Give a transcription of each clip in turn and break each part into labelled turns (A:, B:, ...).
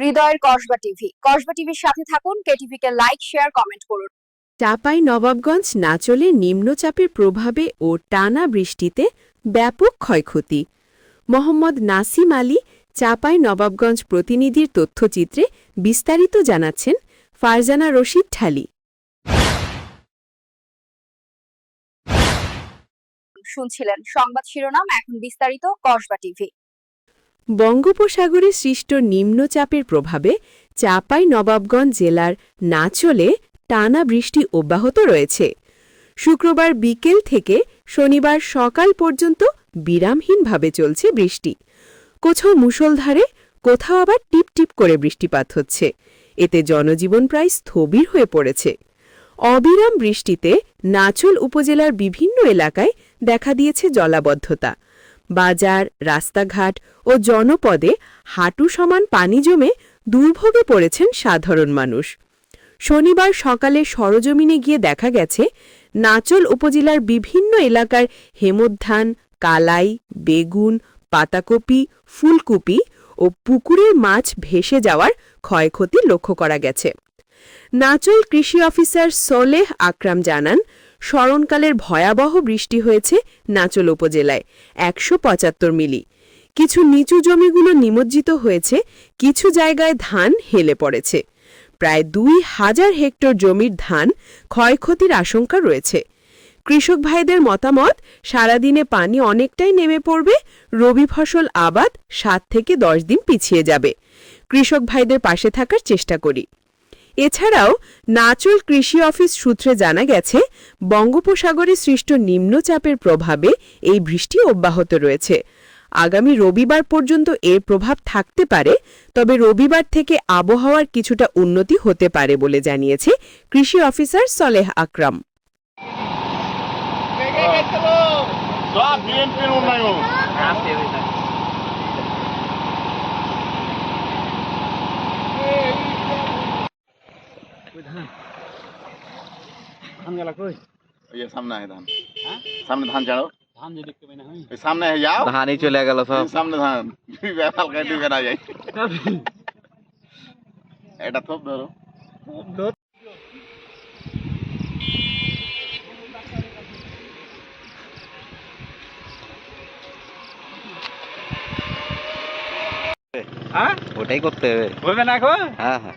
A: হৃদয়ের কসবা টিভি। কসবা টিভির সাথে থাকুন কেটিভি কে লাইক শেয়ার কমেন্ট করুন।
B: চাপাই নবাবগঞ্জ নাচলে নিম্নচাপের প্রভাবে ও টানা বৃষ্টিতে ব্যাপক ক্ষয়ক্ষতি। মোহাম্মদ নাসিম আলী চাপাই নবাবগঞ্জ প্রতিনিধির তথ্যচিত্রে বিস্তারিত জানাচ্ছেন ফারজানা রশিদ ঠালি
A: শুনছিলেন সংবাদ শিরোনাম এখন বিস্তারিত কসবা টিভি।
B: বঙ্গোপসাগরে সৃষ্ট নিম্নচাপের প্রভাবে চাপাই নবাবগঞ্জ জেলার নাচলে টানা বৃষ্টি অব্যাহত রয়েছে। শুক্রবার বিকেল থেকে শনিবার সকাল পর্যন্ত বিরামহীনভাবে চলছে বৃষ্টি। কোথাও মুষলধারে, কোথাও আবার টিপ টিপ করে বৃষ্টিপাত হচ্ছে। এতে জনজীবন প্রায় স্থবির হয়ে পড়েছে। অবিরাম বৃষ্টিতে নাচল উপজেলার বিভিন্ন এলাকায় দেখা দিয়েছে জলাবদ্ধতা। বাজার, রাস্তাঘাট ও জনপদে হাঁটু সমান পানি জমে দুর্ভোগে পড়েছেন সাধারণ মানুষ। শনিবার সকালে সরজমিনে গিয়ে দেখা গেছে, নাচল উপজেলার বিভিন্ন এলাকার হেমোদ্ধান, কালাই, বেগুন, পাতাকপি, ফুলকপি ও পুকুরের মাছ ভেসে যাওয়ার ক্ষয়ক্ষতি লক্ষ্য করা গেছে। নাচল কৃষি অফিসার সোলেহ আকরাম জানান স্মরণকালের ভয়াবহ বৃষ্টি হয়েছে নাচল উপজেলায়, একশো পঁচাত্তর মিলি। কিছু নিচু জমিগুলো নিমজ্জিত হয়েছে, কিছু জায়গায় ধান হেলে পড়েছে। প্রায় দুই হাজার হেক্টর জমির ধান ক্ষয়ক্ষতির আশঙ্কা রয়েছে। কৃষক ভাইদের মতামত, সারাদিনে পানি অনেকটাই নেমে পড়বে, রবি ফসল আবাদ সাত থেকে দশ দিন পিছিয়ে যাবে। কৃষক ভাইদের পাশে থাকার চেষ্টা করি। এছাড়াও নাচল কৃষি অফিস সূত্রে জানা গেছে, বঙ্গোপসাগরে সৃষ্ট নিম্নচাপের প্রভাবে এই বৃষ্টি অব্যাহত রয়েছে। আগামী রবিবার পর্যন্ত এর প্রভাব থাকতে পারে, তবে রবিবার থেকে আবহাওয়ার কিছুটা উন্নতি হতে পারে বলে জানিয়েছে কৃষি অফিসার সলেহ আকরাম।
C: বিএনপির উন্নয়ন।
D: ধান গেল কই
C: ইয়ে সামনে আছে ধান
D: হ্যাঁ
C: সামনে ধান ছাড়ো
D: ধান যদি কই না
C: হয় সামনে হে যাও
E: ধানই চলে গেল সব
C: সামনে ধান ব্যাপার কাই দিবে না যাই এটা থপ ধরো
D: থপ
E: ওটাই করতে হবে
D: বলবেন এখন
E: হ্যাঁ হ্যাঁ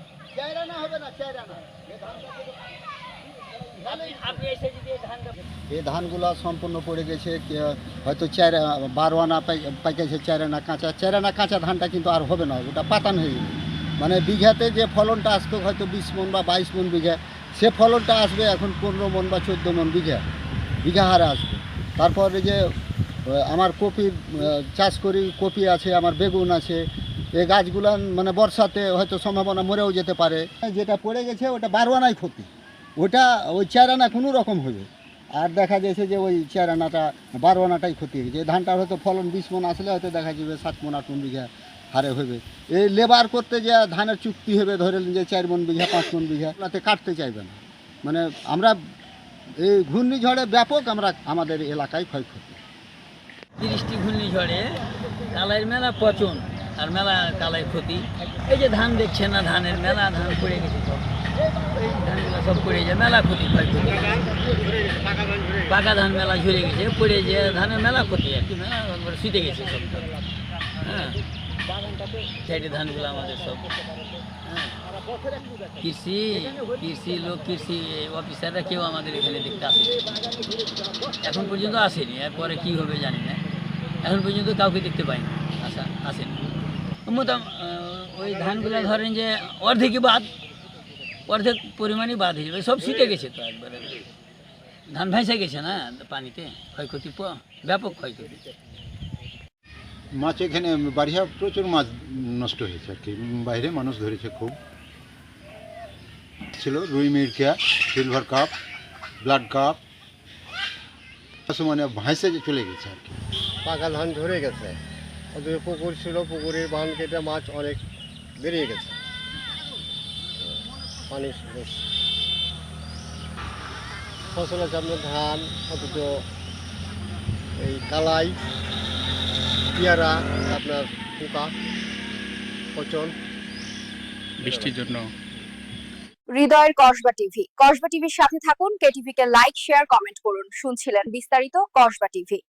F: ধানগুলো সম্পূর্ণ পড়ে গেছে হয়তো চার বারো আনা পাই- পাইকেছে চার আনা কাঁচা। চার আনা কাঁচা ধানটা কিন্তু আর হবে না ওটা পাতান হয়ে যাবে মানে বিঘাতে যে ফলনটা আসতো হয়তো বিশ মন বা বাইশ মন বিঘা সে ফলনটা আসবে এখন পনেরো মন বা চোদ্দ মন বিঘা বিঘা হারে আসবে। তারপরে যে আমার কপি চাষ করি কপি আছে আমার বেগুন আছে এই গাছগুলো মানে বর্ষাতে হয়তো সম্ভাবনা মরেও যেতে পারে। যেটা পড়ে গেছে ওটা বারো আনাই ক্ষতি। ওটা ওই চার আনা কোনো রকম হবে। আর দেখা যাচ্ছে যে ওই চার আনাটা ক্ষতি হয়েছে। ধানটার হয়তো ফলন বিশ মন আসলে হয়তো দেখা যাবে সাত মন, আট মন বিঘা হারে হবে। এই লেবার করতে যে ধানের চুক্তি হবে, ধরে যে চার মন বিঘা, পাঁচ মন বিঘা তাতে কাটতে চাইবে না। মানে আমরা এই ঘূর্ণিঝড়ে ব্যাপক আমরা আমাদের এলাকায় ক্ষয়ক্ষতি।
G: তিরিশটি ঘূর্ণিঝড়ে কালাইয়ের মেলা পচন। আর মেলা কালাই ক্ষতি। এই যে ধান দেখছে না ধানের মেলা, ধান পড়ে গেছে সব। ধানগুলো সব পড়ে যায় মেলা ক্ষতি পাকা ধান মেলা ঝরে গেছে, পড়ে যে ধানের মেলা ক্ষতি আর কি, মেলা শুতে গেছে সব হ্যাঁ ধানগুলো আমাদের সব। হ্যাঁ কৃষি কৃষি লোক, কৃষি অফিসাররা কেউ আমাদের এখানে দেখতে আসে এখন পর্যন্ত আসেনি, এরপরে কি হবে জানি না। এখন পর্যন্ত কাউকে দেখতে পাইনি, আসা, আসেনি। মোটাম ওই ধানগুলো ধরেন যে অর্ধেকই বাদ অর্ধেক পরিমাণই বাদ হয়ে যাবে। সব শীতে গেছে তো একবারে। ধান ভেসে গেছে না পানিতে? ক্ষয়ক্ষতি প- ব্যাপক ক্ষয়ক্ষতি।
E: মাছ এখানে বাড়িয়া প্রচুর মাছ নষ্ট হয়েছে আর কি। বাইরে মানুষ ধরেছে খুব। ছিল রুই মিরকিয়া সিলভার কাপ ব্লাড কাপ। মানে ভাইসে চলে গেছে আর কি।
H: পাকা ধান ঝরে গেছে। ওদের পুকুর ছিল পুকুরের বান কেটে মাছ অনেক বেরিয়ে গেছে। পানি বেশ। ফসল আছে আপনার ধান অথচ এই কালাই পেয়ারা আপনার পোকা পচন।
D: বৃষ্টির জন্য।
A: হৃদয়ের কসবা টিভি। কসবা টিভির সাথে থাকুন কেটিভি কে লাইক শেয়ার কমেন্ট করুন। শুনছিলেন বিস্তারিত কসবা টিভি।